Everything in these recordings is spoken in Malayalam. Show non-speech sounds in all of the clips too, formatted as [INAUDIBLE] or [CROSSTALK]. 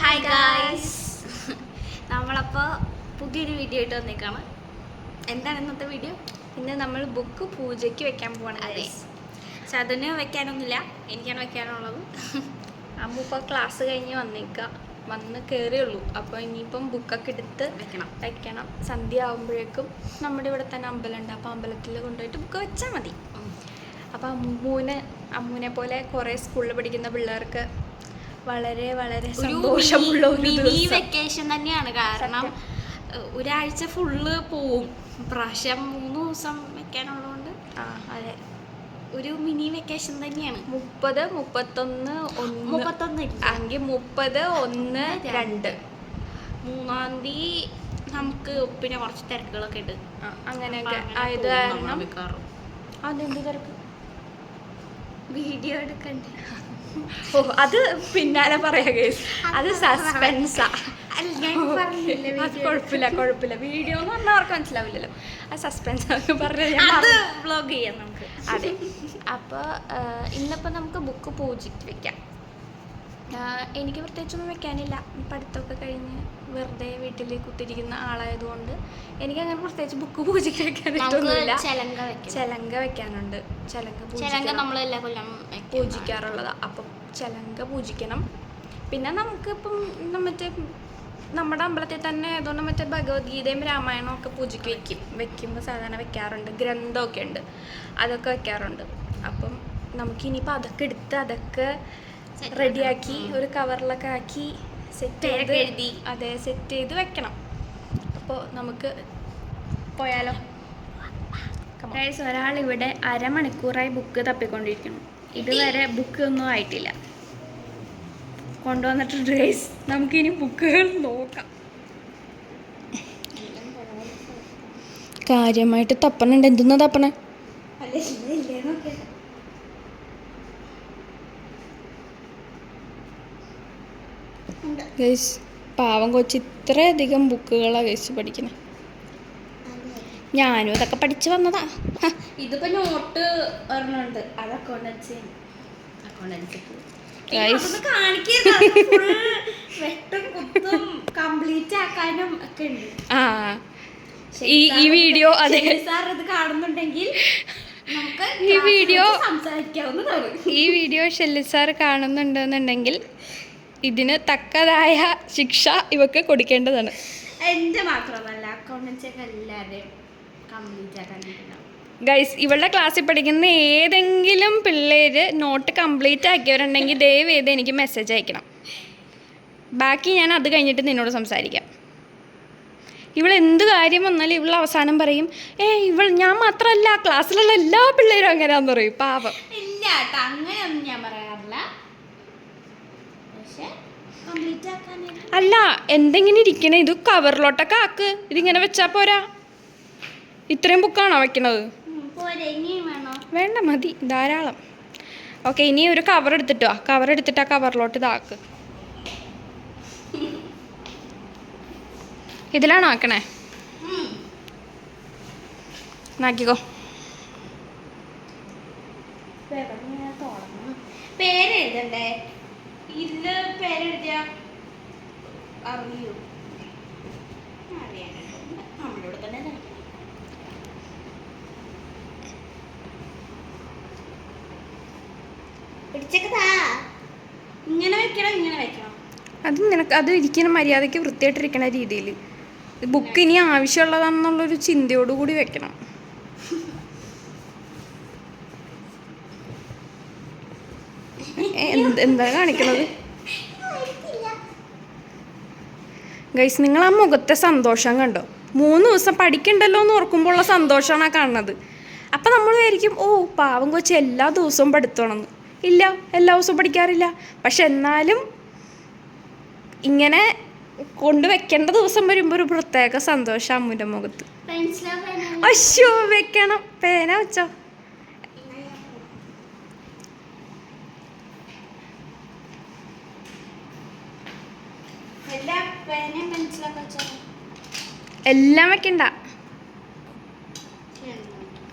ഹായ് ഗായ്സ് നമ്മളപ്പോൾ പുതിയൊരു വീഡിയോ ആയിട്ട് വന്നേക്കാണ്. എന്താണ് ഇന്നത്തെ വീഡിയോ ഇന്ന് നമ്മൾ ബുക്ക് പൂജയ്ക്ക് വെക്കാൻ പോവാണ് അതെ. ചതന് വെക്കാനൊന്നുമില്ല. എനിക്കാണ് വെക്കാനുള്ളത്. അമ്മ ഇപ്പോൾ ക്ലാസ് കഴിഞ്ഞ് വന്നേക്കുക വന്ന് കയറിയുള്ളൂ അപ്പോൾ ഇനിയിപ്പം ബുക്കൊക്കെ എടുത്ത് വെക്കണം. വെക്കണം. സന്ധ്യ ആകുമ്പോഴേക്കും നമ്മുടെ ഇവിടെ തന്നെ അമ്പലമുണ്ട്. അപ്പോൾ അമ്പലത്തിൽ കൊണ്ടുപോയിട്ട് ബുക്ക് വെച്ചാൽ മതി. അപ്പോൾ അമ്മൂനെ അമ്മൂനെ പോലെ കുറേ സ്കൂളിൽ പഠിക്കുന്ന പിള്ളേർക്ക് വളരെ വളരെ സന്തോഷമുള്ള ഒരു മിനി വെക്കേഷൻ തന്നെയാണ്. കാരണം ഒരാഴ്ച ഫുള്ള് പോവും. പ്രാവശ്യം മൂന്ന് ദിവസം വെക്കാനുള്ളതുകൊണ്ട്. ആ അതെ. ഒരു മിനി വെക്കേഷൻ തന്നെയാണ്. മുപ്പത് മുപ്പത്തൊന്ന് ഒന്ന്. മുപ്പത്തൊന്നില്ല എങ്കിൽ മുപ്പത് ഒന്ന് രണ്ട്. മൂന്നാം തീയതി നമുക്ക് പിന്നെ കുറച്ച് തിരക്കുകളൊക്കെ ഉണ്ട്. അങ്ങനെയൊക്കെ. ആയത് കാരണം അതെന്ത് തിരക്ക്? വീഡിയോ എടുക്കണ്ടേ? ഓ അത് പിന്നാലെ പറയാ കേസ് അത് സസ്പെൻസാ. അത് കുഴപ്പമില്ല കുഴപ്പമില്ല. വീഡിയോ എന്ന് പറഞ്ഞാൽ അവർക്ക് മനസ്സിലാവില്ലല്ലോ. അത് സസ്പെൻസ് പറഞ്ഞാൽ ഞാൻ അത് പറഞ്ഞു. വ്ലോഗ് ചെയ്യാം നമുക്ക്. അതെ. അപ്പോൾ ഇന്നിപ്പോൾ നമുക്ക് ബുക്ക് പൂജിക്ക് വെക്കാം. എനിക്ക് പ്രത്യേകിച്ചൊന്നും വെക്കാനില്ല. പഠിത്തമൊക്കെ കഴിഞ്ഞ് വെറുതെ വീട്ടിൽ കുത്തിരിക്കുന്ന ആളായതുകൊണ്ട് എനിക്ക് അങ്ങനെ പ്രത്യേകിച്ച് ബുക്ക് പൂജയ്ക്ക് വെക്കാനായിട്ടൊന്നുമില്ല ചെലങ്ക വെക്കാം വെക്കാനുണ്ട്. ചെലങ്ക. നമ്മൾ കൊല്ലം പൂജിക്കാറുള്ളത്. അപ്പം ചെലങ്ക പൂജിക്കണം. പിന്നെ നമുക്കിപ്പം മറ്റേ നമ്മുടെ അമ്പലത്തിൽ തന്നെ ആയതുകൊണ്ട് മറ്റേ ഭഗവത്ഗീതയും രാമായണവും ഒക്കെ പൂജയ്ക്ക് വെക്കും. വെക്കുമ്പോൾ സാധാരണ വെക്കാറുണ്ട്. ഗ്രന്ഥമൊക്കെ ഉണ്ട്. അതൊക്കെ വെക്കാറുണ്ട്. അപ്പം നമുക്കിനിയിപ്പോൾ അതൊക്കെ എടുത്ത് അതൊക്കെ റെഡിയാക്കി. ഒരു കവറിലൊക്കെ ആക്കി സെറ്റ് ചെയ്ത് എഴുതി. അതെ സെറ്റ് ചെയ്ത് വെക്കണം. അപ്പോൾ നമുക്ക് പോയാലോ? ഗൈസ് ഒരാൾ ഇവിടെ അരമണിക്കൂറായി ബുക്ക് തപ്പിക്കൊണ്ടിരിക്കുന്നു. ഇതുവരെ ബുക്ക് ഒന്നും ആയിട്ടില്ല. കൊണ്ടുവന്നിട്ടുണ്ട് ഗൈസ് നമുക്കിനി ബുക്കുകൾ നോക്കാം. കാര്യമായിട്ട് തപ്പണുണ്ട്. എന്തെന്നാ തപ്പണേ അല്ല, ഇത് ഇല്ലേ നോക്ക്. ഉണ്ട്. ഗൈസ് പാവം കൊച്ച് ഇത്രയധികം ബുക്കുകളാണ് ഗൈസ് പഠിക്കണേ. ഞാനും അതൊക്കെ പഠിച്ചു വന്നതാ. ഇതിപ്പോ നോട്ട് ഒരെണ്ണമുണ്ട്. അത് അക്കൗണ്ടൻസി അക്കൗണ്ടൻസി ഈ വീഡിയോ അതെ. സാർ ഇത് കാണുന്നുണ്ടെങ്കിൽ ഈ ഈ വീഡിയോ ഷെല്ലി സാർ കാണുന്നുണ്ടെന്നുണ്ടെങ്കിൽ ഇതിന് തക്കതായ ശിക്ഷ ഇവക്ക് കൊടുക്കേണ്ടതാണ്. മാത്രമല്ല അക്കൗണ്ടൻസി ഒക്കെ എല്ലാവരുടെയും കംപ്ലീറ്റ് ആക്കാനുണ്ടാവും ഗൈസ് ഇവളുടെ ക്ലാസ്സിൽ പഠിക്കുന്ന ഏതെങ്കിലും പിള്ളേര് നോട്ട് കംപ്ലീറ്റ് ആക്കിയവരുണ്ടെങ്കിൽ ദയവ് ചെയ്ത് എനിക്ക് മെസ്സേജ് അയക്കണം. ബാക്കി ഞാൻ അത് കഴിഞ്ഞിട്ട് നിന്നോട് സംസാരിക്കാം. ഇവൾ എന്ത് കാര്യം വന്നാലും ഇവൾ അവസാനം പറയും ഏ ഇവൾ ഞാൻ മാത്രമല്ല ക്ലാസ്സിലുള്ള എല്ലാ പിള്ളേരും അങ്ങനെയാന്ന് പറയും. പാപം ഇല്ല അങ്ങനെയൊന്നും ഞാൻ പറയാറില്ല. അല്ല എന്തെങ്കിലും ഇരിക്കണേ? ഇത് കവറിലോട്ടൊക്കെ ആക്ക്. ഇതിങ്ങനെ വെച്ചാ പോരാ. ഇത്രയും ബുക്കാണോ വെക്കണത്? വേണ്ട മതി. ധാരാളം. ഓക്കെ ഇനി ഒരു കവർ എടുത്തിട്ടോ കവർ എടുത്തിട്ട് ആ കവറിലോട്ട് ഇതാക്ക് ഇതിലാണോ ആക്കണേ? ആക്കിക്കോ നാക്കിക്കോ പേര് എഴുതണ്ടേ? ഇതിൽ പേരെഴുതിയ അറിയോ? നമ്മളോട് തന്നെ ഇങ്ങനെ വെക്കണം ഇങ്ങനെ വെക്കണം. അത് നിനക്ക് അത് ഇരിക്കുന്ന മര്യാദയ്ക്ക് വൃത്തിയായിട്ടിരിക്കണ രീതിയിൽ ബുക്ക് ഇനി ആവശ്യമുള്ളതാണെന്നുള്ളൊരു ചിന്തയോടുകൂടി വെക്കണം. [LAUGHS] എന്ത് കാണിക്കണത്? ഗൈസ് നിങ്ങൾ ആ മുഖത്തെ സന്തോഷം കണ്ടോ? മൂന്ന് ദിവസം പഠിക്കണ്ടല്ലോ എന്ന് ഓർക്കുമ്പോൾ ഉള്ള സന്തോഷമാണ് ആ കാണുന്നത്. അപ്പം നമ്മൾ വിചാരിക്കും ഓ പാവം കൊച്ചി എല്ലാ ദിവസവും പഠിത്തണമെന്ന് ഇല്ല എല്ലാ ദിവസവും പഠിക്കാറില്ല. പക്ഷെ എന്നാലും ഇങ്ങനെ കൊണ്ടുവെക്കേണ്ട ദിവസം വരുമ്പോൾ ഒരു പ്രത്യേക സന്തോഷം അമ്മുന്റെ മുഖത്ത്. അശോ വെക്കണം. പേന വെച്ചോ. എല്ലാ വെക്കണ്ട.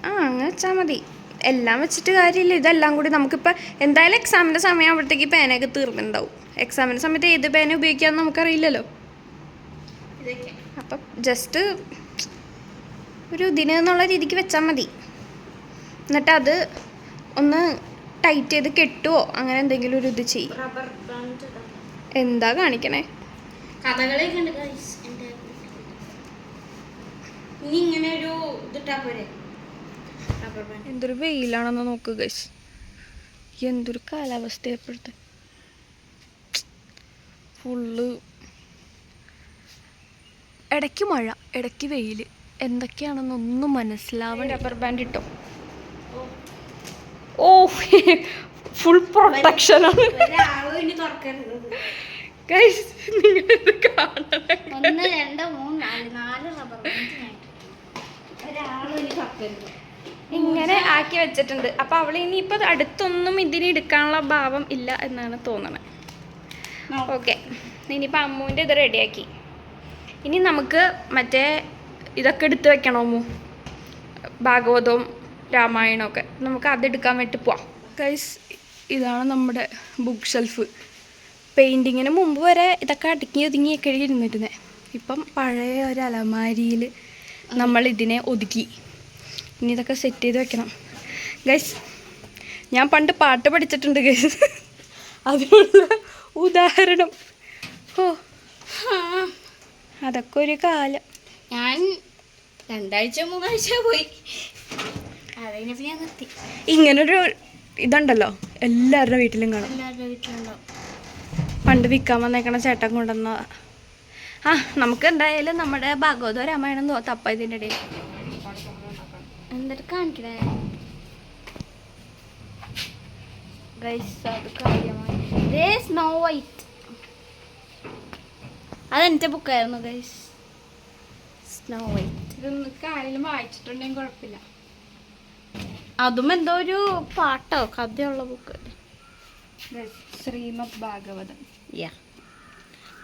ആ അങ്ങനെ വെച്ചാൽ മതി. എല്ലാം വെച്ചിട്ട് കാര്യമില്ല. ഇതെല്ലാം കൂടി നമുക്കിപ്പോൾ എന്തായാലും എക്സാമിന്റെ സമയം സമയമാകുമ്പോഴത്തേക്ക് പേനയൊക്കെ തീർന്നിട്ടുണ്ടാവും എക്സാമിന്റെ സമയത്ത് ഏത് പേന ഉപയോഗിക്കാമെന്ന് നമുക്കറിയില്ലല്ലോ. അപ്പം ജസ്റ്റ് ഒരു ഇതിന് എന്നുള്ള രീതിക്ക് വെച്ചാൽ മതി. എന്നിട്ട് അത് ഒന്ന് ടൈറ്റ് ചെയ്ത് കെട്ടുവോ? അങ്ങനെ എന്തെങ്കിലും ഒരു ഇത് ചെയ്യും. എന്താ കാണിക്കണേ? കഥകളൊക്കെ ഉണ്ട് guys എന്റെ ഇനി ഇങ്ങനെ ഒരു ഇതിട്ടാ പോരെ? എന്തൊരു വെയിലാണെന്ന് നോക്ക് ഗൈസ് എന്തൊരു കാലാവസ്ഥ എപ്പോഴത്തെ ഫുള്ള് ഇടയ്ക്ക് മഴ ഇടയ്ക്ക് വെയിൽ. എന്തൊക്കെയാണെന്നൊന്നും മനസ്സിലാവണ്ട റബ്ബർ ബാൻഡ് ഇട്ടോ? ഓ [LAUGHS] ഫുൾ പ്രൊട്ടക്ഷനാണ് തുറക്കരുത്. ഗൈസ് നിങ്ങളിത് കാണണേ ഒന്ന് രണ്ട് മൂന്ന് നാല് നാല് റബ്ബർ ഞാൻ ഒരാളും ഇനി ഇങ്ങനെ ആക്കി വെച്ചിട്ടുണ്ട്. അപ്പൊ അവൾ ഇനിയിപ്പോ അടുത്തൊന്നും ഇതിന് എടുക്കാനുള്ള ഭാവം ഇല്ല എന്നാണ് തോന്നണത് ഓക്കെ ഇനിയിപ്പോ അമ്മുവിന്റെ ഇത് റെഡിയാക്കി ഇനി നമുക്ക് മറ്റേ ഇതൊക്കെ എടുത്ത് വെക്കണോ അമ്മു? ഭാഗവതവും രാമായണവും ഒക്കെ. നമുക്ക് അതെടുക്കാൻ വേണ്ടി പോവാം. ഗൈസ് ഇതാണ് നമ്മുടെ ബുക്ക് ഷെൽഫ് പെയിന്റിങ്ങിന് മുമ്പ് വരെ ഇതൊക്കെ അടുക്കി ഒതുങ്ങിയൊക്കെ ഇരുന്നിരുന്നത് ഇപ്പം പഴയ ഒരു അലമാരിയിൽ നമ്മൾ ഇതിനെ ഒതുക്കി. ഇനി ഇതൊക്കെ സെറ്റ് ചെയ്ത് വെക്കണം. ഗൈസ് ഞാൻ പണ്ട് പാട്ട് പഠിച്ചിട്ടുണ്ട് ഗൈസ് അതിനുള്ള ഉദാഹരണം. ഓ അതൊക്കെ ഒരു കാലം. ഞാൻ രണ്ടാഴ്ച മൂന്നാഴ്ച പോയി. ഇങ്ങനൊരു ഇതുണ്ടല്ലോ. എല്ലാവരുടെ വീട്ടിലും കാണും. എല്ലാവരുടെ വീട്ടിലുണ്ടാവും പണ്ട് വിൽക്കാൻ വന്നേക്കണ ചേട്ടൻ കൊണ്ടുവന്ന. ആ നമുക്ക് എന്തായാലും നമ്മുടെ ഭാഗവത രാമായണം തോ തപ്പ ഇതിന്റെ ഇടയിൽ. എന്നിട്ട് കാണിക്കണേ? അതെന്റെ സ്നോ വൈറ്റ് ബുക്കായിരുന്നു ഗൈസ് സ്നോ വൈറ്റ് ഇതൊന്നും ആരെങ്കിലും വായിച്ചിട്ടുണ്ടെങ്കിൽ കുഴപ്പമില്ല. അതും എന്തോ ഒരു പാട്ടോ കഥയുള്ള book Srimad Bhagavatam. Ya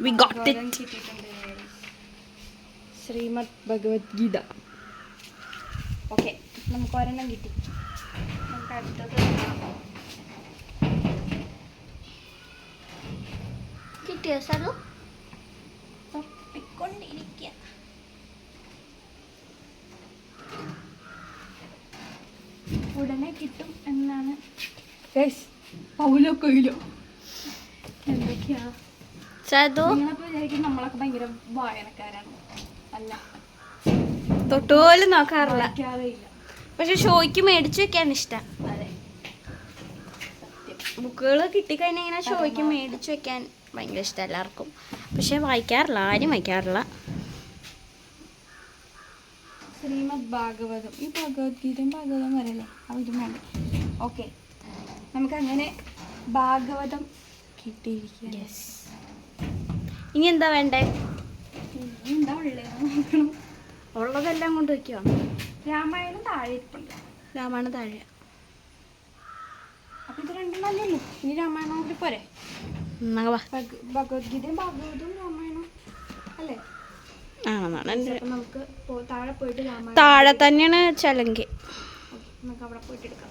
we got it. Srimad Bhagavad Gita. Okay നമുക്ക് ഒരെണ്ണം കിട്ടി. നമുക്ക് അടുത്തത്. കിട്ടിയോ സാറു? തപ്പിക്കൊണ്ടിരിക്കുക ഉടനെ കിട്ടും എന്നാണ്. Paulo Coelho. നമ്മളൊക്കെ ഭയങ്കര വായനക്കാരാണ്. അല്ല. തൊട്ടുപോലും നോക്കാറില്ല. പക്ഷെ ഷോയ്ക്ക് മേടിച്ചു വെക്കാൻ ഇഷ്ടം. ബുക്കുകൾ കിട്ടിക്കഴിഞ്ഞാൽ ഇങ്ങനെ ഷോയ്ക്ക് മേടിച്ചു വെക്കാൻ ഭയങ്കര ഇഷ്ടം എല്ലാവർക്കും. പക്ഷെ വായിക്കാറില്ല ആരും വായിക്കാറില്ല. ശ്രീമദ് ഭാഗവതം. ഈ ഭഗവത്ഗീതയും ഭാഗവതം വരല്ലേ? അവരും വേണ്ട. ഓക്കെ. നമുക്ക് അങ്ങനെ ഭാഗവതം കിട്ടിയിരിക്കുക ഇനി എന്താ വേണ്ടേ? എന്താ നോക്കണം. ഉള്ളതെല്ലാം കൊണ്ട് വെക്കുവാണ് രാമായണം താഴെ ഇരിപ്പുണ്ട് രാമായണ താഴെ. അപ്പൊ ഇത് രണ്ടും നല്ലല്ലോ ഇനി രാമായണം കൂടി പോരെ? ഭഗവത്ഗീതയും ഭാഗവതവും രാമായണം അല്ലേ? നമുക്ക് താഴെ പോയിട്ട് രാമായണം. താഴെ തന്നെയാണ് ചലങ്കി. നമുക്ക് അവിടെ പോയിട്ട് എടുക്കാം.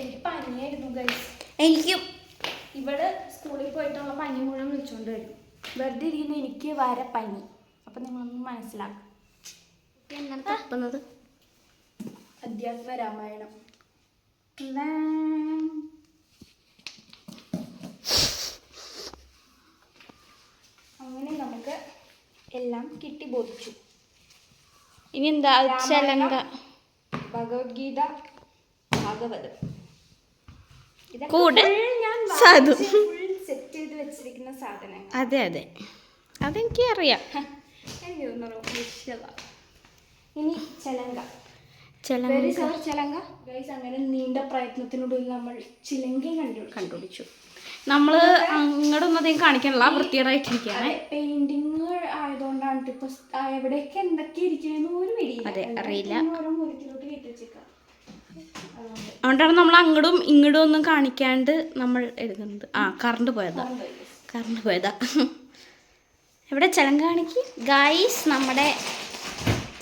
എനിക്ക് പനിയായിരുന്നു ഗൈസ് എനിക്കും. ഇവിടെ സ്കൂളിൽ പോയിട്ടുള്ള പനി മുഴുവൻ വിളിച്ചുകൊണ്ട് വരും. വെറുതെ ഇരിക്കുന്ന എനിക്ക് വരെ പനി. അപ്പം നിങ്ങളൊന്ന് മനസ്സിലാക്കും. എന്താണ് തപ്പുന്നത്? അധ്യാത്മ രാമായണം. അങ്ങനെ നമുക്ക് എല്ലാം കിട്ടി ബോധിച്ചു. ഇനി എന്താ ഭഗവത്ഗീത ഭാഗവതം. കൂടെ സാധു. അതെ അതെ. അതെനിക്ക് അറിയാം. ഇനി ചലങ്ക. ചലങ്ക. ഗൈസ് അങ്ങനെ നീണ്ട പ്രയത്നത്തിനൊടുവിൽ നമ്മൾ ചിലങ്കയും കണ്ടു കണ്ടുപിടിച്ചു. അങ്ങോട്ടൊന്നും അധികം കാണിക്കണില്ല വൃത്തികേടായിട്ടിരിക്കുകയാണ്. പെയിന്റിങ് ആയതുകൊണ്ടാണ് ഇപ്പൊ എവിടെയൊക്കെ എന്തൊക്കെ ഇരിക്കണെന്ന് ഒരു പിടിയില്ല അതെ, അറിയില്ല. ഓരോ മുറിക്കിലോട്ട് അതുകൊണ്ട് അതുകൊണ്ടാണ് നമ്മൾ അങ്ങോട്ടും ഇങ്ങോട്ടും ഒന്നും കാണിക്കാണ്ട് നമ്മൾ എഴുതുന്നത്. ആ കറണ്ട് പോയതാ. കറണ്ട് പോയതാ. എവിടെ? ചെലങ്ക കാണിക്ക് ഗായ്സ് നമ്മുടെ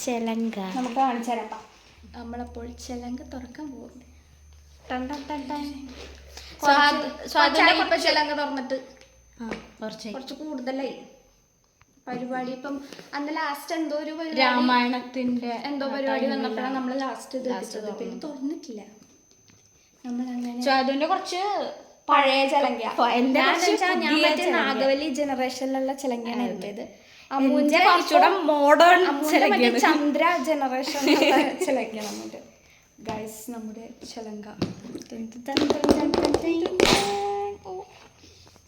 ചെലങ്ക. നമുക്ക് കാണിച്ചാലപ്പാ നമ്മളപ്പോൾ ചിലങ്ക തുറക്കാൻ പോകുന്നു. ചിലങ്ക തുറന്നിട്ട് ആ കുറച്ച് കുറച്ച് കൂടുതലായി. പരിപാടി. ഇപ്പം അന്ന് ലാസ്റ്റ് എന്തോ ഒരു രാമായണത്തിന്റെ എന്തോ പരിപാടി വന്നപ്പോഴാണ് നമ്മൾ ലാസ്റ്റ് ഇത് വെച്ചത് പിന്നെ തുറന്നിട്ടില്ല. നമ്മൾ അങ്ങനെ സ്വാതിന്റെ കുറച്ച് പഴയ ചിലങ്ക. എന്റെ ഞാൻ മറ്റേ. നാഗവലി ജനറേഷനിലുള്ള ചിലങ്കയാണ് എന്റേത് അമ്മൂന്റെ കുറച്ചുകൂടെ മോഡേൺ ചന്ദ്ര ജനറേഷൻ [LAUGHS] ചിലങ്ക നമ്മുടെ ഗൈസ് നമ്മുടെ ചിലങ്ക.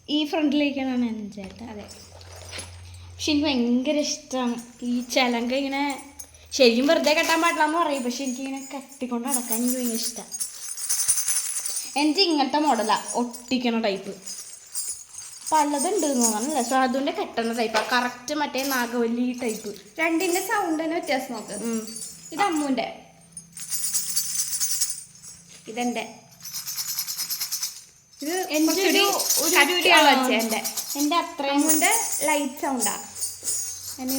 ഈ ഫ്രണ്ടിലേക്കാണ് എന്റെ ചേട്ടൻ അതെ. പക്ഷെ എനിക്ക് ഭയങ്കര ഇഷ്ടമാണ് ഈ ചിലങ്ക ഇങ്ങനെ ശരിക്കും വെറുതെ കെട്ടാൻ പാടില്ല എന്ന് പറയും. പക്ഷെ എനിക്കിങ്ങനെ കെട്ടിക്കൊണ്ട് നടക്കാൻ എനിക്ക് ഭയങ്കര ഇഷ്ടമാണ് എനിക്ക് ഇങ്ങനത്തെ മോഡലാണ് ഒട്ടിക്കണ ടൈപ്പ് പലതുണ്ട് അതുകൊണ്ട് കെട്ടുന്ന ടൈപ്പ് കറക്റ്റ് മറ്റേ നാഗവല്ലി ടൈപ്പ് രണ്ടിന്റെ സൗണ്ട് തന്നെ വ്യത്യാസം നോക്ക്. ഇത് അമ്മുന്റെ ഇതെന്റെ ഇത് എന്റെ ഒരു- എന്റെ അത്രയും കൊണ്ട് ലൈറ്റ് സൗണ്ടാ എന്നെ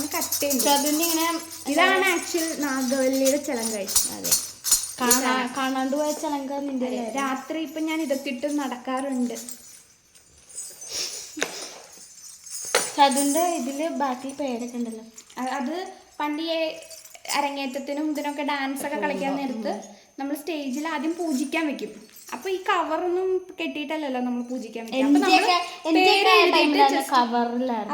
ഇങ്ങനെ ഇതാണ് ആക്ച്വൽ നാഗവല്ലിയുടെ ചിലങ്ക അതെ. കാണാ കാണാണ്ട് പോയ ചിലങ്ക നിന്റെ രാത്രി ഇപ്പൊ ഞാൻ ഇതൊക്കെ ഇട്ട് നടക്കാറുണ്ട് ചതുന്റെ ഇതിൽ ബാക്കിൽ പേരൊക്കെ ഉണ്ടല്ലോ. അത് പണ്ട് ഈ അരങ്ങേറ്റത്തിനും ഇതിനൊക്കെ ഡാൻസ് ഒക്കെ കളിക്കാൻ നേരത്ത് നമ്മൾ സ്റ്റേജിൽ ആദ്യം പൂജിക്കാൻ വെക്കും. അപ്പൊ ഈ കവറൊന്നും കെട്ടിയിട്ടല്ലല്ലോ നമ്മൾ പൂജിക്കാൻ വെക്കും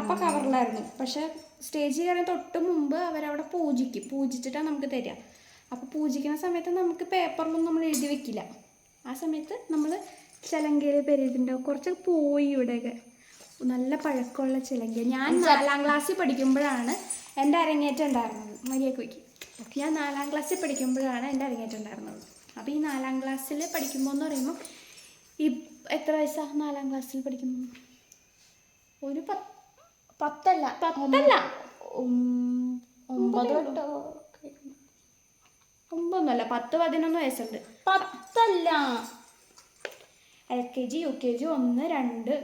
അപ്പൊ കവറിലായിരുന്നു പക്ഷെ സ്റ്റേജിൽ കയറാൻ തൊട്ട് മുമ്പ് അവരവിടെ പൂജിക്കും. പൂജിച്ചിട്ടാണ് നമുക്ക് തരിക അപ്പോൾ പൂജിക്കുന്ന സമയത്ത് നമുക്ക് പേപ്പറിലൊന്നും നമ്മൾ എഴുതി വെക്കില്ല. ആ സമയത്ത് നമ്മൾ ചിലങ്കയിൽ പെരുതിണ്ടാവും കുറച്ച് പോയി ഇവിടെയൊക്കെ. നല്ല പഴക്കമുള്ള ചിലങ്ക ഞാൻ നാലാം ക്ലാസ്സിൽ പഠിക്കുമ്പോഴാണ് എന്റെ അരങ്ങേറ്റം ഉണ്ടായിരുന്നത്. മരിയൊക്കെ വയ്ക്കും. ഞാൻ നാലാം ക്ലാസ്സിൽ പഠിക്കുമ്പോഴാണ് എന്റെ അരങ്ങേറ്റം ഉണ്ടായിരുന്നത്. അപ്പോൾ ഈ നാലാം ക്ലാസ്സിൽ പഠിക്കുമ്പോൾ എന്ന് പറയുമ്പോൾ ഈ എത്ര വയസ്സാണ് നാലാം ക്ലാസ്സിൽ പഠിക്കുമ്പോൾ? ഒരു പത്ത് പത്തല്ല. പത്തല്ല. ഒമ്പതൊന്നല്ല ഒമ്പത് തൊട്ടോ ഒമ്പതൊന്നുമല്ല പത്ത് പതിനൊന്ന് വയസ്സുണ്ട്. പത്തല്ല. L K G U K G ഒന്ന് രണ്ട്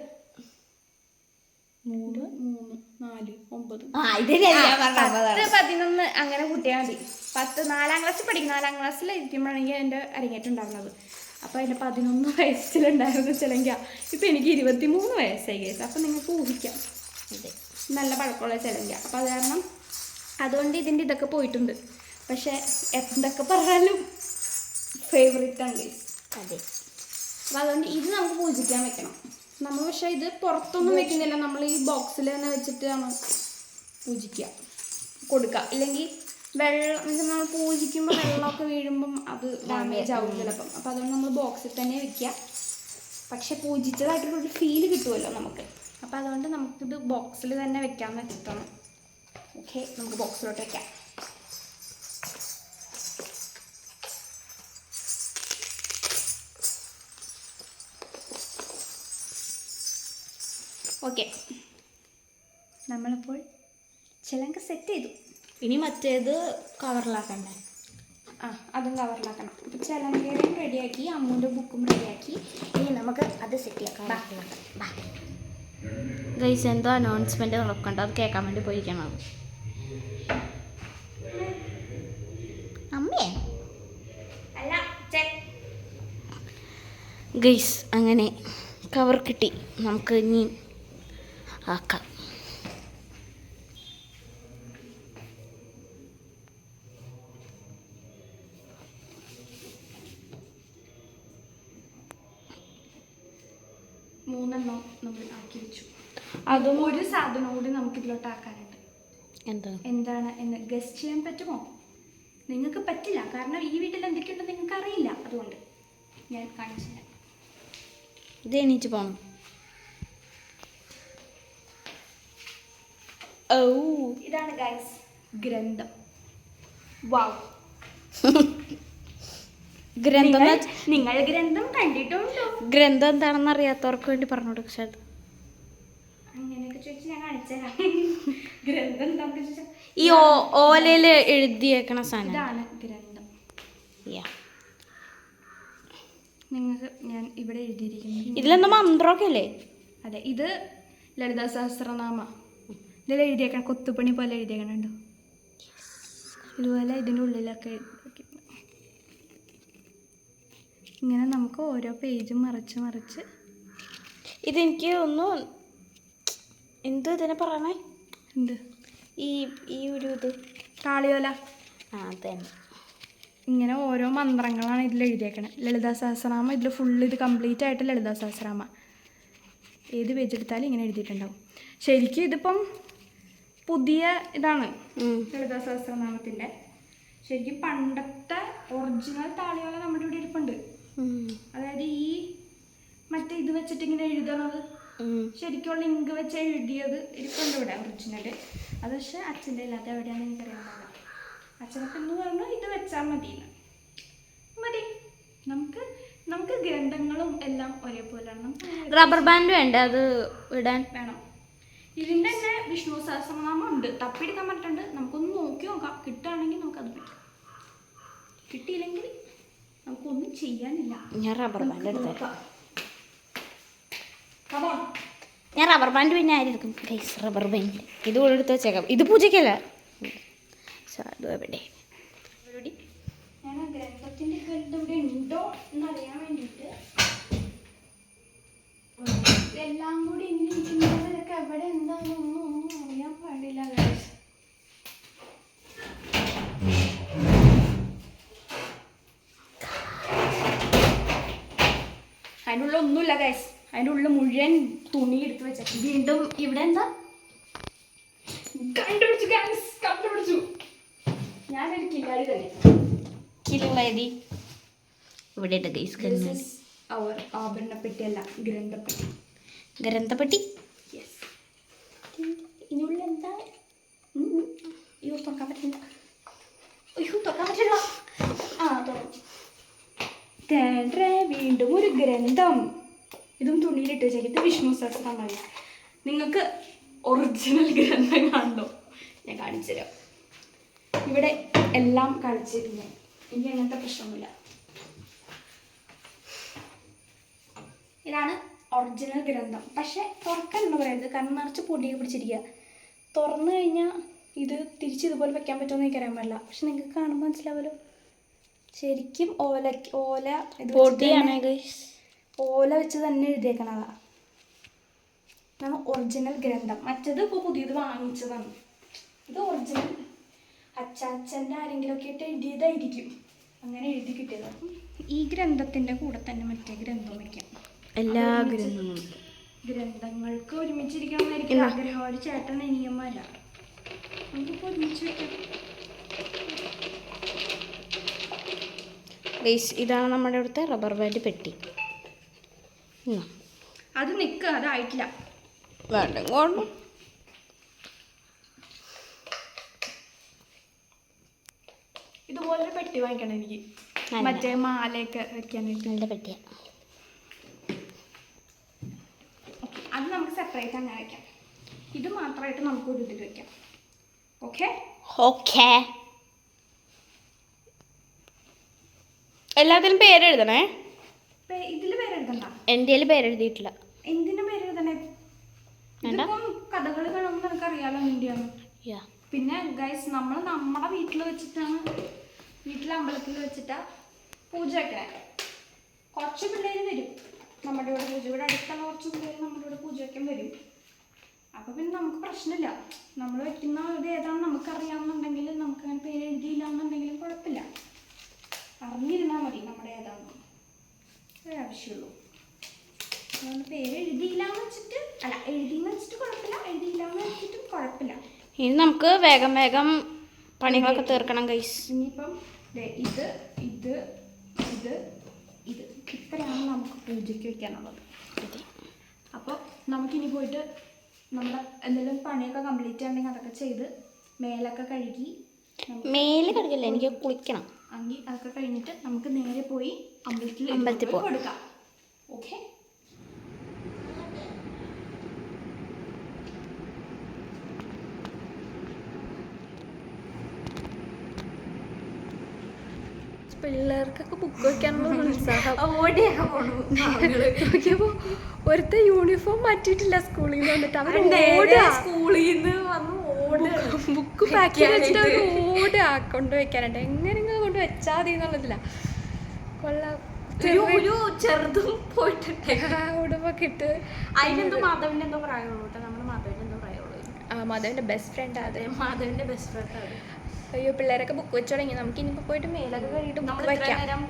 മൂന്ന് മൂന്ന് നാല് ഒമ്പത്. പത്ത് പതിനൊന്ന് അങ്ങനെ കൂട്ടിയാൽ മതി. പത്ത് നാലാം ക്ലാസ് പഠിക്കും നാലാം ക്ലാസ്സിൽ ഇരിക്കുമ്പോഴാണെങ്കിൽ എന്റെ അരങ്ങേറ്റുണ്ടാകുന്നത് അപ്പോൾ എന്റെ പതിനൊന്ന് വയസ്സിലുണ്ടായിരുന്നു ചിലങ്ക. ഇപ്പം എനിക്ക് ഇരുപത്തി മൂന്ന് വയസ്സായി കേസ് അപ്പം നിങ്ങൾക്ക് ഊഹിക്കാം. നല്ല പഴക്കമുള്ള ചിലങ്ക അപ്പോൾ അത് കാരണം അതുകൊണ്ട് ഇതിന്റെ ഇതൊക്കെ പോയിട്ടുണ്ട്. പക്ഷേ എന്തൊക്കെ പറഞ്ഞാലും ഫേവറേറ്റ് ആണ്. അതെ. അപ്പോൾ അതുകൊണ്ട് ഇത് നമുക്ക് പൂജിക്കാൻ വെക്കണം. നമ്മൾ പക്ഷേ ഇത് പുറത്തൊന്നും വെക്കുന്നില്ല. നമ്മൾ ഈ ബോക്സിൽ തന്നെ വെച്ചിട്ടാണ് പൂജിക്കുക. കൊടുക്കുക. ഇല്ലെങ്കിൽ വെള്ളം നമ്മൾ പൂജിക്കുമ്പോൾ വെള്ളമൊക്കെ വീഴുമ്പം അത് ഡാമേജ് ആവും ചിലപ്പം. അപ്പോൾ അതുകൊണ്ട് നമ്മൾ ബോക്സിൽ തന്നെ വെക്കുക. പക്ഷെ പൂജിച്ചതായിട്ടുള്ളൊരു ഫീൽ കിട്ടുമല്ലോ നമുക്ക്. അപ്പോൾ അതുകൊണ്ട് നമുക്കിത് ബോക്സിൽ തന്നെ വെക്കാമെന്ന് വെച്ചിട്ടാണ് ഓക്കെ നമുക്ക് ബോക്സിലോട്ട് വെക്കാം. ഓക്കെ നമ്മളപ്പോൾ ചിലങ്ക സെറ്റ് ചെയ്തു. ഇനി മറ്റേത് കവറിലാക്കണ്ടേ ആ അതും കവറിലാക്കണം അപ്പോൾ ചിലങ്കയും റെഡിയാക്കി അമ്മൂന്റെ ബുക്കും റെഡിയാക്കി ഇനി നമുക്ക് അത് സെറ്റ് ചെയ്യാം. ബാ. ഗൈസ് എന്തോ അനൗൺസ്മെന്റ് നടക്കണ്ട അത് കേൾക്കാൻ വേണ്ടി പോയിരിക്കണം അമ്മേ. ഗൈസ് അങ്ങനെ കവർ കിട്ടി. നമുക്ക് ഇനി ആക്കാം. നമ്മൾ ആക്കി വെച്ചു. അതും ഒരു സാധനം കൂടി നമുക്ക് ഇതിലോട്ട് ആക്കാനുണ്ട്. എന്താ? എന്താണ് എന്ന് ഗസ്റ്റ് ചെയ്യാൻ പറ്റുമോ? നിങ്ങൾക്ക് പറ്റില്ല. കാരണം ഈ വീട്ടിൽ എന്തൊക്കെയുണ്ടെന്ന് നിങ്ങൾക്ക് അറിയില്ല അതുകൊണ്ട് ഞാൻ കാണിച്ചു തരാം. ഇത് എണീറ്റ് പോണം. ഓ ഇതാണ് ഗൈസ് ഗ്രന്ഥം. വാവ് [LAUGHS] ഗ്രന്ഥം നിങ്ങൾ ഗ്രന്ഥം കണ്ടിട്ടുണ്ടോ? ഗ്രന്ഥം എന്താണെന്ന് അറിയാത്തവർക്ക് വേണ്ടി പറഞ്ഞു കൊടുക്കുക ചേട്ടാ അങ്ങനെയൊക്കെ ചോദിച്ച് ഞാൻ കാണിച്ചുതരാം ഗ്രന്ഥം എന്താണെന്ന് ചോദിച്ചാൽ ഈ ഓലയിൽ ഓലയിൽ എഴുതിയേക്കണ സാധനം. ഇതാണ് ഗ്രന്ഥം. നിങ്ങൾക്ക് ഞാൻ ഇവിടെ എഴുതിയിരിക്കുന്നു ഇതിലെന്തോ മന്ത്രമൊക്കെ അല്ലേ? അതെ ഇത് ലളിതാ സഹസ്രനാമ. ഇതിൽ എഴുതിയേക്കണം കൊത്തുപണി പോലെ എഴുതിയേക്കണുണ്ടോ? ഇതുപോലെ ഇതിന്റെ ഉള്ളിലൊക്കെ എഴുതി- ഇങ്ങനെ നമുക്ക് ഓരോ പേജും മറിച്ച് മറിച്ച്. ഇതെനിക്ക് ഒന്ന് എന്ത് ഇതിനെ പറയണേ? എന്ത്? ഈ ഈ ഒരു ഇത്. താളിയോല. ആ തന്നെ ഇങ്ങനെ ഓരോ മന്ത്രങ്ങളാണ് ഇതിൽ എഴുതിയേക്കണത് ലളിതാ സഹസ്രനാമ ഇതിൽ ഫുള്ള് ഇത് കംപ്ലീറ്റ് ആയിട്ട് ലളിതാ സഹസ്രനാമ. ഏത് പേജ് എടുത്താലും ഇങ്ങനെ എഴുതിയിട്ടുണ്ടാവും. ശരിക്കും ഇതിപ്പം പുതിയ ഇതാണ് ലളിതാ സഹസ്രനാമത്തിന്റെ ശരിക്കും പണ്ടത്തെ ഒറിജിനൽ താളിയോല നമ്മുടെ ഇവിടെ ഇരിപ്പുണ്ട്. അതായത് ഈ മറ്റേ ഇത് വെച്ചിട്ട് ഇങ്ങനെ എഴുതണത്? ശരിക്കുള്ള ഇങ്ക് വെച്ച് എഴുതിയത് ഇരിപ്പുണ്ട് ഇവിടെ ഒറിജിനൽ അത് പക്ഷെ അച്ഛന്റെ ഇല്ലാത്ത എവിടെയാണ് എനിക്കറിയാൻ പാടില്ല. അച്ഛനൊക്കെ എന്ന് പറഞ്ഞാൽ ഇത് വെച്ചാൽ മതി മതി. നമുക്ക് നമുക്ക് ഗ്രന്ഥങ്ങളും എല്ലാം ഒരേപോലെയാണ്. റബ്ബർ ബാൻഡ് വേണ്ട അത് ഇടാൻ? വേണം. ഇതിന്റെ തന്നെ വിഷ്ണു സഹസ്രനാമം ഉണ്ട്. തപ്പിയെടുക്കാൻ പറഞ്ഞിട്ടുണ്ട്. നമുക്കൊന്ന് നോക്കി നോക്കാം. കിട്ടുകയാണെങ്കിൽ നമുക്കത് പറ്റും കിട്ടിയില്ലെങ്കിൽ നമുക്കൊന്നും ചെയ്യാനില്ല. ഞാൻ റബ്ബർ ബാൻഡ് എടുത്തേക്കാം. ഞാൻ റബ്ബർ ബാൻഡ് പിന്നെ ആയിരിക്കും ഗൈസ് റബ്ബർ ബാൻഡ് ഇത് എടുത്ത് വെച്ചേക്കാം. ഇത് പൂജയ്ക്കല്ല? സാധു എവിടെ. ഞാൻ ആ ഗ്രന്ഥത്തിന്റെ ഗ്രന്ഥം ഇവിടെ ഉണ്ടോ എന്നറിയാൻ വേണ്ടിയിട്ട് എല്ലാം കൂടി ഇങ്ങനെ ഇരിക്കുന്നവരൊക്കെ എവിടെ എന്താണെന്നൊന്നും ഒന്നും അറിയാൻ പാടില്ല guys. അതിന്റെ ഉള്ളിൽ ഒന്നുമില്ല ഗൈസ് അതിന്റെ ഉള്ളിൽ മുഴുവൻ തുണി എടുത്ത് വെച്ച വീണ്ടും ഇവിടെ എന്താ? കണ്ടുപിടിച്ചു ഗൈസ് കണ്ടുപിടിച്ചു. ഞാനൊരു കില്ലാടി തന്നെ. കിലുവാരി ഇവിടെ ഉണ്ട് ഗൈസ് അവർ ആഭരണപ്പെട്ടി ആഭരണപ്പെട്ടിയല്ല ഗ്രന്ഥപ്പെട്ടി. ഗ്രന്ഥപ്പെട്ടി? യെസ് ഇതിനുള്ളിൽ എന്താ. അയ്യോ തുറക്കാൻ പറ്റില്ല അയ്യോ തുറക്കാൻ പറ്റില്ല. തേണ്ടേ വീണ്ടും ഒരു ഗ്രന്ഥം. ഇതും തുണിയിലിട്ട് വെച്ചേക്കും. ഇത് വിഷ്ണു സഹസ്രമായി നിങ്ങൾക്ക് ഒറിജിനൽ ഗ്രന്ഥം കാണണോ ഞാൻ കാണിച്ചു തരാം. ഇവിടെ എല്ലാം കാണിച്ചിരുന്നു എനിക്ക് അങ്ങനത്തെ പ്രശ്നമില്ല ഇതാണ് ഒറിജിനൽ ഗ്രന്ഥം. പക്ഷെ തുറക്കാൻ പറയരുത് കാരണം നിറച്ച് പൊടിയൊക്കെ പിടിച്ചിരിക്കുക. തുറന്നു കഴിഞ്ഞാൽ ഇത് തിരിച്ച് ഇതുപോലെ വെക്കാൻ പറ്റുമെന്ന് എനിക്കറിയാൻ പാടില്ല. പക്ഷെ നിങ്ങൾക്ക് കാണുമ്പോൾ മനസ്സിലാവുമല്ലോ. ശരിക്കും ഓല ഓല ഇത് പൊടിയാണ് ഓല വെച്ച് തന്നെ എഴുതിയേക്കണതാ. ഇതാണ് ഒറിജിനൽ ഗ്രന്ഥം. മറ്റത് ഇപ്പോൾ പുതിയത് വാങ്ങിച്ചതാണ്. ഇത് ഒറിജിനൽ അച്ചാച്ചന്റെ ആരെങ്കിലുമൊക്കെ ആയിട്ട് എഴുതിയതായിരിക്കും. അങ്ങനെ എഴുതി കിട്ടിയത്. ഈ ഗ്രന്ഥത്തിന്റെ കൂടെ തന്നെ മറ്റേ ഗ്രന്ഥം വയ്ക്കാം എല്ലാ ഗ്രന്ഥങ്ങളും. ഗ്രന്ഥങ്ങൾക്ക് ഒരുമിച്ചിരിക്കണം എന്നായിരിക്കും ആഗ്രഹം. ഒരു ചേട്ടൻ അനിയന്മാരാ. നമുക്കിപ്പോൾ ഒരുമിച്ച് വെക്കാം. ഗൈസ് ഇതാണ് നമ്മുടെ ഇവിടുത്തെ റബ്ബർ ബാൻഡ് പെട്ടി. അത് നിൽക്ക അതായിട്ടില്ല വേണ്ട കൊണ്ടു ഇതുപോലൊരു പെട്ടി വാങ്ങിക്കണം എനിക്ക്. മറ്റേ മാലയൊക്കെ വെക്കാനായിട്ട് നല്ല പെട്ടിയാ. ഓക്കെ അത് നമുക്ക് സെപ്പറേറ്റ് അങ്ങനെ വെക്കാം. ഇത് മാത്രമായിട്ട് നമുക്ക് ഒരു ഇതിൽ വെക്കാം. ഓക്കെ? ഓക്കേ. എല്ലാത്തിനും പേരെഴുതണേ? ഇതിൽ പേര് എഴുതണ്ട എന്റെ പേരെഴുതിയിട്ടില്ല. എന്തിനു പേര് എഴുതണേ വേണ്ട. ഇതിപ്പം കഥകൾ കാണുമ്പോൾ നിനക്ക് അറിയാലോ പിന്നെ ഗൈസ് നമ്മൾ നമ്മുടെ വീട്ടിൽ വെച്ചിട്ടാണ് വീട്ടിലെ അമ്പലത്തിൽ വെച്ചിട്ടാ പൂജ വെക്കണേ. കുറച്ച് പിള്ളേർ വരും. നമ്മുടെ ഇവിടെ പൂജ ഇവിടെ അടുത്തുള്ള കുറച്ച് പിള്ളേർ നമ്മുടെ ഇവിടെ പൂജ വയ്ക്കാൻ വരും. അപ്പോൾ പിന്നെ നമുക്ക് പ്രശ്നമില്ല. നമ്മൾ വെക്കുന്ന ഇത് ഏതാണെന്ന് നമുക്കറിയാമെന്നുണ്ടെങ്കിൽ നമുക്ക് അങ്ങനെ പേര് എഴുതിയില്ല എന്നുണ്ടെങ്കിലും കുഴപ്പമില്ല. അറിഞ്ഞിരുന്നാൽ മതി നമ്മുടെ ഏതാണെന്ന് ആവശ്യമുള്ളൂ. അതുകൊണ്ട് പേര് എഴുതിയില്ല എന്ന് വെച്ചിട്ട് അല്ല എഴുതിയെന്ന് വെച്ചിട്ട് കുഴപ്പമില്ല എഴുതിയില്ല എന്ന് വെച്ചിട്ടും കുഴപ്പമില്ല. ഇനി നമുക്ക് വേഗം വേഗം പണികളൊക്കെ തീർക്കണം കൈസ് ഇനിയിപ്പം ഇത് ഇത് ഇത് ഇത് ഇത്രയാണ് നമുക്ക് പൂജയ്ക്ക് വെക്കാനുള്ളത്. അപ്പോൾ നമുക്കിനി പോയിട്ട് നമ്മുടെ എന്തെങ്കിലും പണിയൊക്കെ കംപ്ലീറ്റ് ആണെങ്കിൽ അതൊക്കെ ചെയ്ത് മേലൊക്കെ കഴുകി മേലെ കഴുകില്ല? എനിക്ക് കുളിക്കണം. അങ്കി അതൊക്കെ കഴിഞ്ഞിട്ട് നമുക്ക് നേരെ പോയി അമ്പലത്തിൽ അമ്പലത്തിൽ കൊടുക്കാം. ഓക്കെ പിള്ളേർക്കൊക്കെ ബുക്ക് വെക്കാനുള്ള ഉത്സാഹം. [LAUGHS] നോക്കിയപ്പോ ഒരുത്തെ യൂണിഫോം മാറ്റിയിട്ടില്ല സ്കൂളിൽ നിന്ന് വന്നിട്ട്. അവർ ഓടുക സ്കൂളിൽ നിന്ന് വന്ന് ബുക്ക് പാക്ക് ചെയ്ത് വെച്ചിട്ട് അവർ ഓടുക കൊണ്ട് എങ്ങനെയെങ്കിലും കൊണ്ട് വെച്ചാൽ മതി എന്നുള്ളതില്ല. കൊള്ളാം. ഒരു ചെറുതും പോയിട്ടുണ്ട്. ആ, ഉടുപ്പൊക്കെ ഇട്ട് അതിനെന്തോ മാധവന്റെ എന്തോ പ്രായമുള്ളൂ കേട്ടോ. നമ്മുടെ മാധവന്റെ എന്തോ പ്രായമുള്ളൂ ആ മാധവന്റെ ബെസ്റ്റ് ഫ്രണ്ട് അത്. അതെ മാധവന്റെ ബെസ്റ്റ് ഫ്രണ്ട് ആണ് അയ്യോ പിള്ളേരൊക്കെ ബുക്ക് വെച്ച് തുടങ്ങി. നമുക്ക് ഇനിയിപ്പോ പോയിട്ട് മേലൊക്കെ കഴിയിട്ട് നമ്മൾ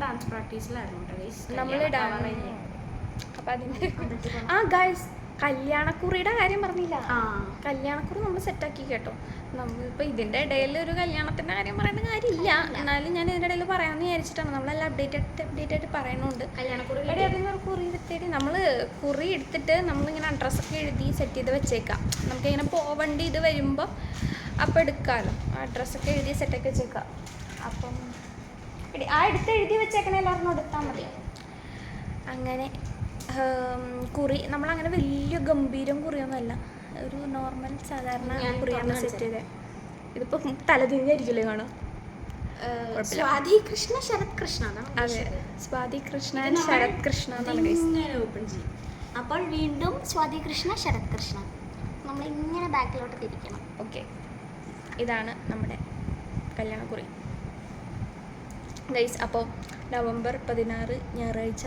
ഡാൻസ് പ്രാക്ടീസിലായിരുന്നു നമ്മൾ ഡാൻസ്? അപ്പൊ അതിന്റെ ആ ഗൈസ് കല്യാണക്കുറിയുടെ കാര്യം പറഞ്ഞില്ല. ആ. കല്യാണക്കുറി നമ്മൾ സെറ്റാക്കി കേട്ടോ. നമ്മളിപ്പോൾ ഇതിന്റെ ഇടയിൽ ഒരു കല്യാണത്തിന്റെ കാര്യം പറയേണ്ട കാര്യമില്ല. എന്നാലും ഞാൻ ഇതിന്റെ ഇടയിൽ പറയാമെന്ന് വിചാരിച്ചിട്ടാണ്. നമ്മളെല്ലാം അപ്ഡേറ്റ് അപ്ഡേറ്റ് ആയിട്ട് കല്യാണക്കുറി എടി അതിന് കുറി എടുത്തേടി. നമ്മൾ കുറി എടുത്തിട്ട് നമ്മളിങ്ങനെ അഡ്രസ്സൊക്കെ എഴുതി സെറ്റ് ചെയ്ത് വെച്ചേക്കാം. നമുക്ക് നമുക്കിങ്ങനെ പോവണ്ടി ഇത് വരുമ്പോൾ അപ്പോൾ എടുക്കാമല്ലോ അഡ്രസ്സൊക്കെ എഴുതി സെറ്റ് സെറ്റൊക്കെ വെച്ചേക്കാം. അപ്പം ആ എടുത്ത് എഴുതി വെച്ചേക്കണ എല്ലാവരും എടുത്താൽ മതി. അങ്ങനെ കുറി നമ്മളങ്ങനെ വലിയ ഗംഭീരം കുറിയൊന്നുമല്ല. ഒരു നോർമൽ സാധാരണ കുറിയാണ് സെറ്റ് ചെയ്തത് ഇതിപ്പോൾ തലതിരിഞ്ഞായിരിക്കില്ലേ കാണാം? സ്വാതി കൃഷ്ണ ശരത് കൃഷ്ണ അതെ. സ്വാതി കൃഷ്ണ ശരത് കൃഷ്ണ ഓപ്പൺ ചെയ്യും. അപ്പോൾ വീണ്ടും സ്വാതി കൃഷ്ണ ശരത് കൃഷ്ണ. നമ്മൾ ഇങ്ങനെ ബാക്കിലോട്ട് തിരിക്കണം ഓക്കെ ഇതാണ് നമ്മുടെ കല്യാണക്കുറി ഗൈസ് അപ്പോൾ നവംബർ പതിനാറ് ഞായറാഴ്ച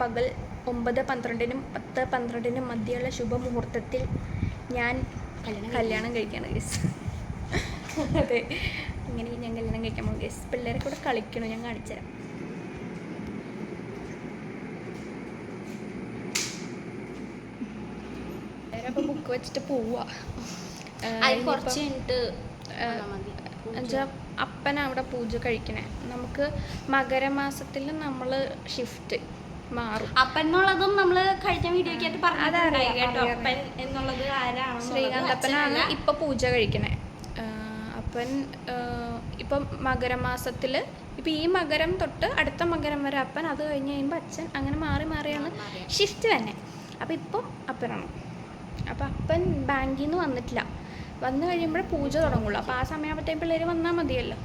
പകൽ ഒമ്പത് പന്ത്രണ്ടിനും പത്ത് പന്ത്രണ്ടിനും മധ്യയുള്ള ശുഭമുഹൂർത്തത്തിൽ ഞാൻ കല്യാണം കല്യാണം കഴിക്കുകയാണ് ഗൈസ് [LAUGHS] അതെ. ഇങ്ങനെ ഞാൻ കല്യാണം കഴിക്കാൻ പോകും ഗസ് പിള്ളേരെ കൂടെ കളിക്കണു? ഞാൻ കാണിച്ചുതരാം പിള്ളേരപ്പോൾ ബുക്ക് വെച്ചിട്ട് പോവാ. അത് കുറച്ച് കഴിഞ്ഞിട്ട്. എന്നുവെച്ചാൽ അവിടെ പൂജ കഴിക്കണേ? നമുക്ക് മകരമാസത്തിൽ നമ്മൾ ഷിഫ്റ്റ് മാറും. അപ്പൻ എന്നുള്ളതും നമ്മൾ കഴിഞ്ഞ വീഡിയോ അതറിയാം, കേട്ടോ. അപ്പൻ എന്നുള്ളത് ആരാണ് ശ്രീകാന്തപ്പനാണ് ഇപ്പൊ പൂജ കഴിക്കണേ. അപ്പൻ ഇപ്പൊ മകരമാസത്തിൽ മകരമാസത്തിൽ ഇപ്പം ഈ മകരം തൊട്ട് അടുത്ത മകരം വരെ അപ്പൻ അത് കഴിഞ്ഞ് കഴിയുമ്പോൾ അച്ഛൻ അങ്ങനെ മാറി മാറിയാണ് ഷിഫ്റ്റ് തന്നെ. അപ്പം ഇപ്പം അപ്പനാണ്. അപ്പം അപ്പൻ ബാങ്കിൽ നിന്ന് വന്നിട്ടില്ല. വന്നു കഴിയുമ്പോൾ പൂജ തുടങ്ങുള്ളൂ. അപ്പോൾ ആ സമയമാകുമ്പോഴത്തേക്കും പിള്ളേർ വന്നാൽ മതിയല്ലോ.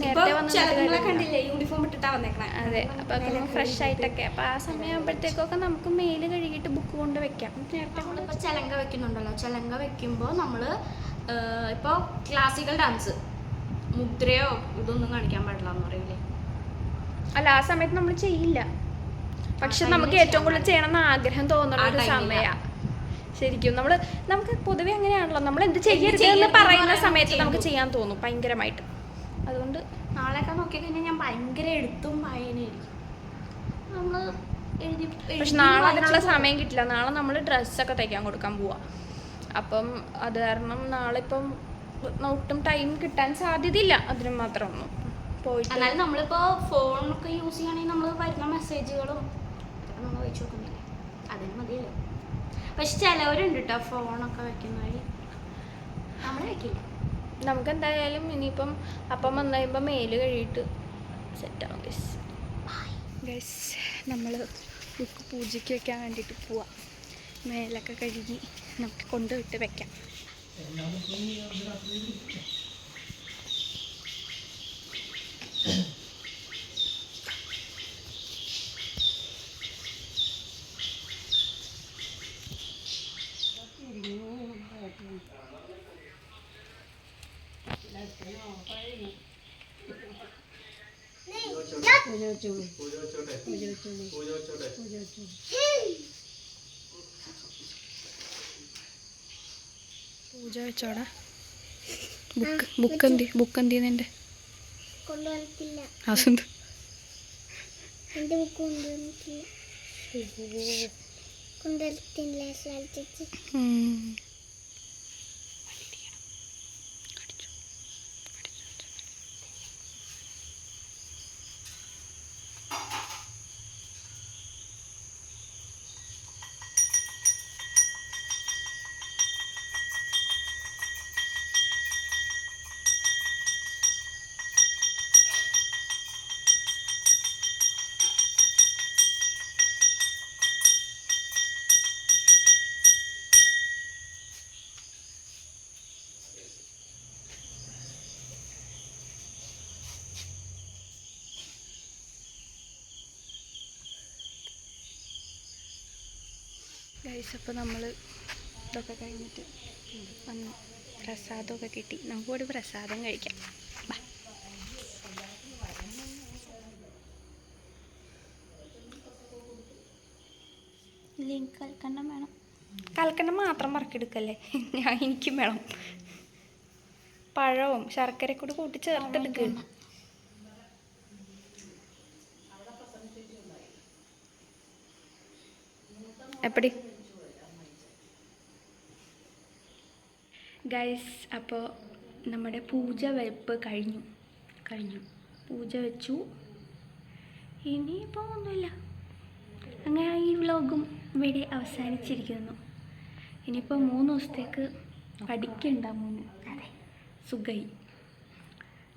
നേരത്തെ യൂണിഫോം ഇട്ടിട്ടാ വന്നേക്കണേ. അതെ അപ്പൊ ഫ്രഷ് ആയിട്ടൊക്കെ. അപ്പൊ ആ സമയമാകുമ്പോഴത്തേക്കൊക്കെ നമുക്ക് മെയിൽ കഴുകിയിട്ട് ബുക്ക് കൊണ്ട് വെക്കാം. നേരത്തെ ചലങ്ക വെക്കുന്നുണ്ടല്ലോ. ചലങ്ക വെക്കുമ്പോ നമ്മൾ ഇപ്പൊ ക്ലാസിക്കൽ ഡാൻസ് മുദ്രയോ ഇതൊന്നും കാണിക്കാൻ പാടില്ല എന്ന് പറയില്ലേ? അല്ല ആ സമയത്ത് നമ്മൾ ചെയ്യില്ല. പക്ഷെ നമുക്ക് ഏറ്റവും കൂടുതൽ ചെയ്യണം. എന്ന് ആഗ്രഹം തോന്നുന്ന ഒരു time സമയ. ശരിക്കും നമ്മൾ നമുക്ക് പൊതുവെ അങ്ങനെയാണല്ലോ. നമ്മൾ എന്ത് ചെയ്യരുത് എന്ന് പറയുന്ന സമയത്ത് നമുക്ക് ചെയ്യാൻ തോന്നും ഭയങ്കരമായിട്ട്. അതുകൊണ്ട് നാളെയൊക്കെ നോക്കി കഴിഞ്ഞാൽ ഞാൻ ഭയങ്കര എടുത്തും വായനയായിരിക്കും. നമ്മൾ എഴുതി പക്ഷെ നാളെ അതിനുള്ള സമയം കിട്ടില്ല. നാളെ നമ്മൾ ഡ്രസ്സൊക്കെ തയ്ക്കാൻ കൊടുക്കാൻ പോവാ. അപ്പം അത് കാരണം നാളെ ഇപ്പം ഒട്ടും ടൈം കിട്ടാൻ സാധ്യതയില്ല അതിന് മാത്രം ഒന്നും പോയിട്ട് എന്നാലും നമ്മളിപ്പോ ഫോണൊക്കെ യൂസ് ചെയ്യണമെങ്കിൽ നമ്മൾ വരുന്ന മെസ്സേജുകളും നമ്മൾ വെച്ച് നോക്കുന്നില്ലേ? അതിന് മതിയല്ലോ? പക്ഷെ ചിലവരുണ്ട് കേട്ടോ ഫോണൊക്കെ വെക്കുന്നവർ നമ്മൾ വെക്കില്ല. നമുക്ക് എന്തായാലും ഇനിയിപ്പം അപ്പം വന്നു കഴിയുമ്പോൾ മേൽ കഴിയിട്ട് സെറ്റാവും ഗസ് ഗസ് നമ്മൾ ബുക്ക് പൂജയ്ക്ക് വെക്കാൻ വേണ്ടിയിട്ട് പോവാം. മേലൊക്കെ കഴുകി നമുക്ക് കൊണ്ടുവിട്ട് വെക്കാം. പൂജ വെച്ചോടാ ബുക്ക് ബുക്ക് എന്തി ബുക്ക് എന്തി നിന്റെ? കൊണ്ടുവരത്തില്ല. അതെന്ത്? എന്റെ ബുക്ക് കൊണ്ടുവന്നിട്ടില്ല കൊണ്ടുവരത്തില്ല സ്ഥലത്തേക്ക് ഗൈസ് അപ്പോൾ നമ്മൾ ഇതൊക്കെ കഴിഞ്ഞിട്ട് വന്നു പ്രസാദമൊക്കെ കിട്ടി. നമുക്ക് ഒരു പ്രസാദം കഴിക്കാം. എനിക്ക് കൽക്കണ്ടം വേണം. കൽക്കണ്ടം മാത്രം പറക്കെടുക്കല്ലേ ഞാൻ എനിക്കും വേണം. പഴവും ശർക്കര കൂടി കൂട്ടി ചേർത്തെടുക്കുക എപ്പടി? ഗൈസ് അപ്പോൾ നമ്മുടെ പൂജ വെപ്പ് കഴിഞ്ഞു. കഴിഞ്ഞു. പൂജ വെച്ചു. ഇനിയിപ്പോൾ ഒന്നുമില്ല. അങ്ങനെ ഈ വ്ലോഗും ഇവിടെ അവസാനിച്ചിരിക്കുന്നു. ഇനിയിപ്പോൾ മൂന്ന് ദിവസത്തേക്ക് പഠിക്കണ്ട മൂന്ന് അതെ. സുഖയി.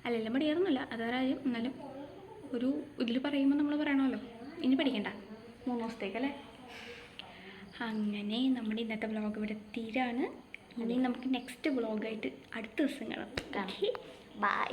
അല്ലല്ല മടിയായിരുന്നില്ല അതാരായും എന്നാലും ഒരു ഇതിൽ പറയുമ്പോൾ നമ്മൾ പറയണമല്ലോ. ഇനി പഠിക്കണ്ട. മൂന്ന് ദിവസത്തേക്ക് അല്ലേ? അങ്ങനെ നമ്മുടെ ഇന്നത്തെ വ്ലോഗ് ഇവിടെ തീരാണ്. ഇനി നമുക്ക് നെക്സ്റ്റ് ബ്ലോഗായിട്ട് അടുത്ത ദിവസം കാണാം. ബൈ